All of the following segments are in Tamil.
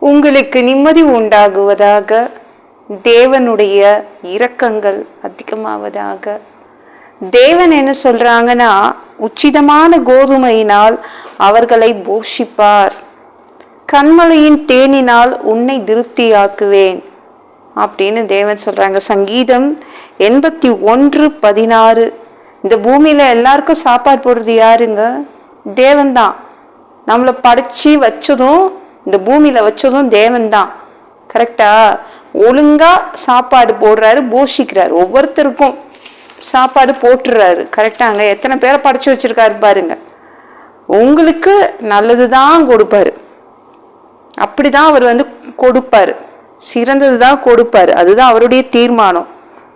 உங்களுக்கு நிம்மதி உண்டாகுவதாக தேவனுடைய இரக்கங்கள் அதிகமாவதாக. தேவன் என்ன சொல்றாங்கன்னா உச்சிதமான கோதுமையினால் அவர்களை போஷிப்பார். கண்மலையின் தேனினால் உன்னை திருப்தியாக்குவேன் அப்படின்னு தேவன் சொல்றாங்க. சங்கீதம் எண்பத்தி ஒன்று பதினாறு. இந்த பூமியில எல்லாருக்கும் சாப்பாடு போடுறது யாருங்க? தேவன்தான் நம்மளை படைச்சி வச்சதும் இந்த பூமியில வச்சதும் தேவன் தான் கரெக்டா ஒழுங்கா சாப்பாடு போடுறாரு போஷிக்கிறாரு. ஒவ்வொருத்தருக்கும் சாப்பாடு போட்டுறாரு. கரெக்டாங்க எத்தனை பேரை படைச்சு வச்சிருக்காரு பாருங்க. உங்களுக்கு நல்லது தான் கொடுப்பாரு. அப்படிதான் அவர் வந்து கொடுப்பாரு. சிறந்தது தான் கொடுப்பாரு. அதுதான் அவருடைய தீர்மானம்.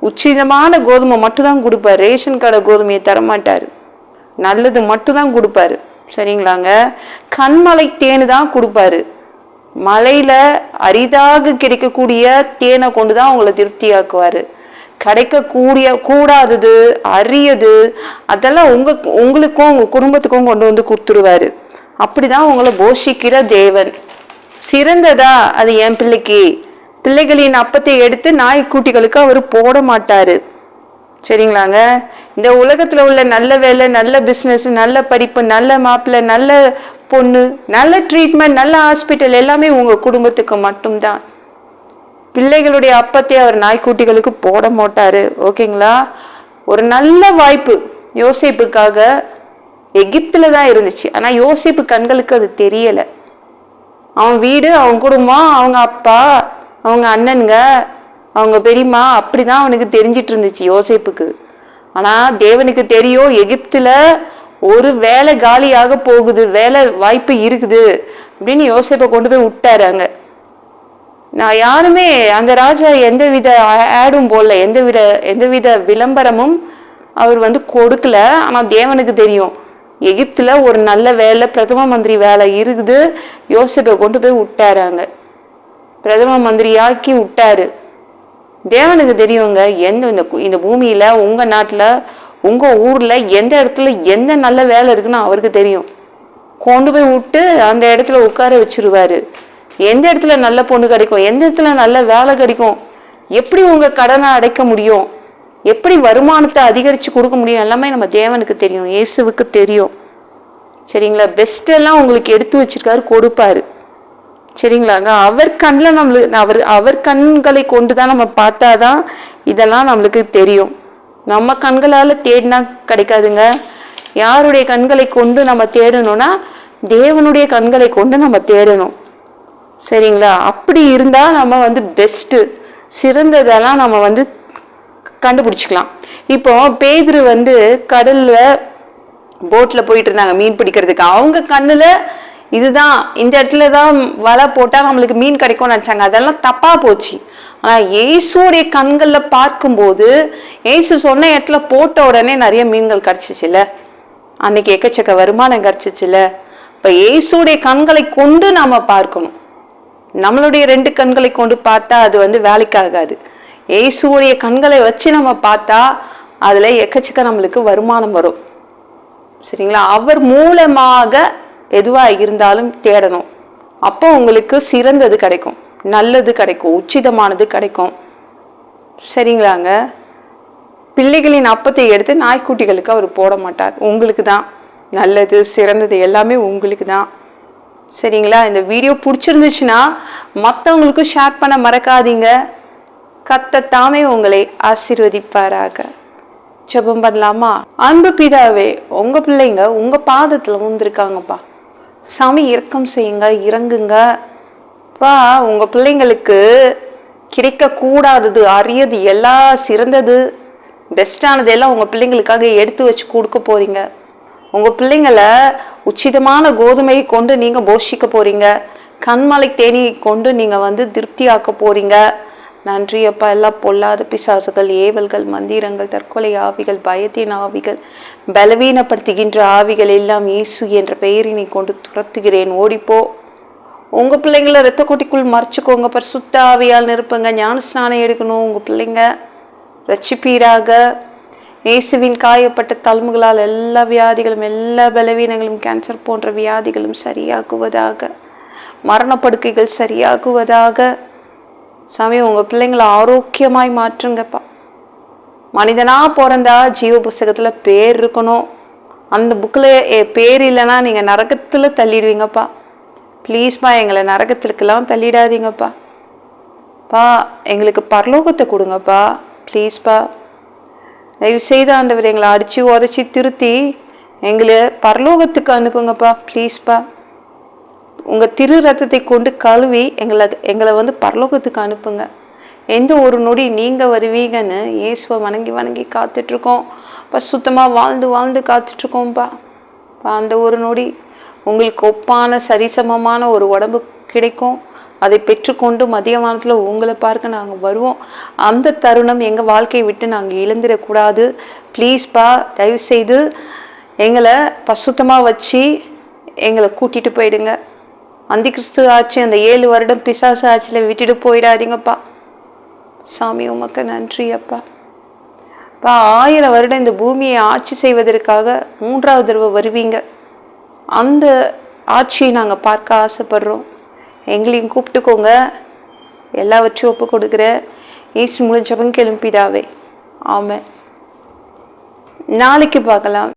உச்சிதமான கோதுமை மட்டும்தான் கொடுப்பாரு. ரேஷன் கடை கோதுமையை தரமாட்டாரு. நல்லது மட்டும்தான் கொடுப்பாரு. சரிங்களாங்க? கண்மலை தேனு தான் கொடுப்பாரு. மலையில் அரிதாக கிடைக்கக்கூடிய தேனை கொண்டு தான் அவங்கள திருப்தியாக்குவார். கிடைக்கக்கூடிய கூடாதது அரியது அதெல்லாம் உங்கள் உங்களுக்கும் உங்கள் குடும்பத்துக்கும் கொண்டு வந்து கொடுத்துருவாரு. அப்படிதான் உங்களை போஷிக்கிற தேவன். சிறந்ததா அது என் பிள்ளைக்கு. பிள்ளைகளின் அப்பத்தை எடுத்து நாய்க்குட்டிகளுக்கு அவர் போட மாட்டாரு. சரிங்களாங்க? இந்த உலகத்தில் உள்ள நல்ல வேலை நல்ல பிஸ்னஸ் நல்ல படிப்பு நல்ல மாப்பிள்ளை நல்ல பொண்ணு நல்ல ட்ரீட்மெண்ட் நல்ல ஹாஸ்பிட்டல் எல்லாமே உங்கள் குடும்பத்துக்கு மட்டும்தான். பிள்ளைகளுடைய அப்பத்தை அவர் நாய்க்குட்டிகளுக்கு போட மாட்டார் ஓகேங்களா? ஒரு நல்ல வாய்ப்பு யோசிப்புக்காக எகிப்தில் தான் இருந்துச்சு. ஆனால் யோசிப்பு கண்களுக்கு அது தெரியலை. அவன் வீடு அவன் குடும்பம் அவங்க அப்பா அவங்க அண்ணனுங்க அவங்க பெரியம்மா அப்படி தான் அவனுக்கு தெரிஞ்சிட்டு இருந்துச்சு யோசேப்புக்கு. ஆனால் தேவனுக்கு தெரியும் எகிப்தில் ஒரு வேலை காலியாக போகுது வேலை வாய்ப்பு இருக்குது அப்படின்னு யோசேப்பை கொண்டு போய் விட்டாராங்க நான் யாருமே அந்த ராஜா எந்த வித ஆடும் போடல எந்த வித விளம்பரமும் அவர் வந்து கொடுக்கல. ஆனால் தேவனுக்கு தெரியும் எகிப்தில் ஒரு நல்ல வேலை பிரதம மந்திரி வேலை இருக்குது யோசிப்பை கொண்டு போய் விட்டாராங்க பிரதம மந்திரியாக்கி விட்டாரு. தேவனுக்கு தெரியுங்க எந்த இந்த இந்த பூமியில உங்கள் நாட்டில் உங்கள் ஊரில் எந்த இடத்துல எந்த நல்ல வேலை இருக்குன்னு அவருக்கு தெரியும். கொண்டு போய் விட்டு அந்த இடத்துல உட்கார வச்சிருவாரு. எந்த இடத்துல நல்ல பொண்ணு கிடைக்கும் எந்த இடத்துல நல்ல வேலை கிடைக்கும் எப்படி உங்கள் கடனை அடைக்க முடியும் எப்படி வருமானத்தை அதிகரித்து கொடுக்க முடியும் எல்லாமே நம்ம தேவனுக்கு தெரியும் இயேசுவுக்கு தெரியும். சரிங்களா? பெஸ்ட்டெல்லாம் உங்களுக்கு எடுத்து வச்சிருக்காரு கொடுப்பாரு. சரிங்களாங்க? அவர் கண்ணில் நம்மளுக்கு அவர் அவர் கண்களை கொண்டு தான் நம்ம பார்த்தாதான் இதெல்லாம் நம்மளுக்கு தெரியும். நம்ம கண்களால் தேடினா கிடைக்காதுங்க. யாருடைய கண்களை கொண்டு நம்ம தேடணும்னா தேவனுடைய கண்களை கொண்டு நம்ம தேடணும். சரிங்களா? அப்படி இருந்தால் நம்ம வந்து பெஸ்ட்டு சிறந்ததெல்லாம் நம்ம வந்து கண்டுபிடிச்சிக்கலாம். இப்போ பேதுரு வந்து கடலில் போட்டில் போயிட்டு இருந்தாங்க மீன் பிடிக்கிறதுக்கு. அவங்க கண்ணில் இதுதான் இந்த இடத்துல தான் வலை போட்டால் நம்மளுக்கு மீன் கிடைக்கும்னு நினச்சாங்க. அதெல்லாம் தப்பாக போச்சு. ஆனால் இயேசுடைய கண்களில் பார்க்கும்போது ஏசு சொன்ன இடத்துல போட்ட உடனே நிறைய மீன்கள் கிடச்சிச்சுல அன்னைக்கு எக்கச்சக்க வருமானம் கிடச்சிச்சுல இப்போ இயேசுடைய கண்களை கொண்டு நாம் பார்க்கணும். நம்மளுடைய ரெண்டு கண்களை கொண்டு பார்த்தா அது வந்து வேலைக்காகாது. இயேசுடைய கண்களை வச்சு நம்ம பார்த்தா அதில் எக்கச்சக்க நம்மளுக்கு வருமானம் வரும். சரிங்களா? அவர் மூலமாக எதுவாக இருந்தாலும் தேடணும். அப்போ உங்களுக்கு சிறந்தது கிடைக்கும். நல்லது கிடைக்கும் உச்சிதமானது கிடைக்கும். சரிங்களாங்க? பிள்ளைகளின் அப்பத்தை எடுத்து நாய்க்குட்டிகளுக்கு அவர் போட மாட்டார். உங்களுக்கு தான் நல்லது சிறந்தது எல்லாமே உங்களுக்கு தான் சரிங்களா? இந்த வீடியோ பிடிச்சிருந்துச்சுன்னா மற்றவங்களுக்கும் ஷேர் பண்ண மறக்காதீங்க. கத்தத்தாமே உங்களை ஆசீர்வதிப்பாராக. ஜபம் பண்ணலாமா? அன்பு பிதாவே உங்கள் பிள்ளைங்க உங்கள் பாதத்தில் வந்திருக்காங்கப்பா சாமி இறக்கம் செய்யுங்க இறங்குங்க. அப்பா உங்கள் பிள்ளைங்களுக்கு கிடைக்கக்கூடாதது அரியது எல்லாம் சிறந்தது பெஸ்டானது எல்லாம் உங்கள் பிள்ளைங்களுக்காக எடுத்து வச்சு கொடுக்க போகிறீங்க உங்கள் பிள்ளைங்களை உச்சிதமான கோதுமையை கொண்டு நீங்கள் போஷிக்க போகிறீங்க கண்மலை தேனியை கொண்டு நீங்கள் வந்து திருப்தியாக்க போகிறீங்க நன்றி அப்பா எல்லாம் பொல்லாத பிசாசுகள் ஏவல்கள் மந்திரங்கள் தற்கொலை ஆவிகள் பயத்தின் ஆவிகள் பலவீனப்படுத்துகின்ற ஆவிகள் எல்லாம் இயேசு என்ற பெயரினை கொண்டு துரத்துகிறேன். ஓடிப்போ. உங்கள் பிள்ளைங்கள ரத்த கொட்டிக்குள் மறைச்சுக்கோங்க. பரிசுத்த ஆவியால் நிரப்புங்க. ஞான ஸ்நானம் எடுக்கணும். உங்கள் பிள்ளைங்க ரட்சிப்பீராக இயேசுவின் காயப்பட்ட தழும்புகளால் எல்லா வியாதிகளும் எல்லா பலவீனங்களும் கேன்சர் போன்ற வியாதிகளும் சரியாக்குவதாக மரணப்படுக்கைகள் சரியாகுவதாக. சாமி உங்கள் பிள்ளைங்களை ஆரோக்கியமாய் மாற்றுங்கப்பா. மனிதனாக பிறந்தா ஜீவ புஸ்தகத்தில் பேர் இருக்கணும். அந்த புக்கில் பேர் இல்லைன்னா நீங்கள் நரகத்தில் தள்ளிடுவீங்கப்பா. ப்ளீஸ்ப்பா எங்களை நரகத்திற்கெல்லாம் தள்ளிடாதீங்கப்பா. பா எங்களுக்கு பரலோகத்தை கொடுங்கப்பா. ப்ளீஸ்ப்பா. தயவு செய்து ஆண்டவர் எங்களை அடித்து உதச்சி திருத்தி எங்களை பரலோகத்துக்கு அனுப்புங்கப்பா. ப்ளீஸ்ப்பா. உங்கள் திரு ரத்தத்தை கொண்டு கழுவி எங்களை எங்களை வந்து பரலோகத்துக்கு அனுப்புங்க. எந்த ஒரு நொடி நீங்கள் வருவீங்கன்னு இயேசுவை வணங்கி வணங்கி காத்துட்ருக்கோம். இப்போ சுத்தமாக வாழ்ந்து வாழ்ந்து காத்துட்ருக்கோம்ப்பா பா அந்த ஒரு நொடி உங்களுக்கு ஒப்பான சரிசமமான ஒரு உடம்பு கிடைக்கும். அதை பெற்றுக்கொண்டு மதிய வானத்தில் உங்களை பார்க்க நாங்கள் வருவோம். அந்த தருணம் எங்கள் வாழ்க்கையை விட்டு நாங்கள் இழந்துடக்கூடாது ப்ளீஸ்ப்பா தயவுசெய்து எங்களை பசுத்தமாக வச்சு எங்களை கூட்டிகிட்டு போயிடுங்க. அந்தி கிறிஸ்து ஆட்சி அந்த ஏழு வருடம் பிசாசு ஆட்சியில் விட்டுட்டு போயிடாதீங்கப்பா. சாமி உமக்கு நன்றி அப்பா. இப்போ ஆயிரம் வருடம் இந்த பூமியை ஆட்சி செய்வதற்காக மூன்றாவது தடவை வருவீங்க. அந்த ஆட்சியை நாங்கள் பார்க்க ஆசைப்படுறோம். எங்களையும் கூப்பிட்டுக்கோங்க. எல்லாவற்றையும் ஒப்பு கொடுக்குறேன் ஈஸ்ட் முடிஞ்சவங்க கிளம்பிதாவே ஆமாம் நாளைக்கு பார்க்கலாம்.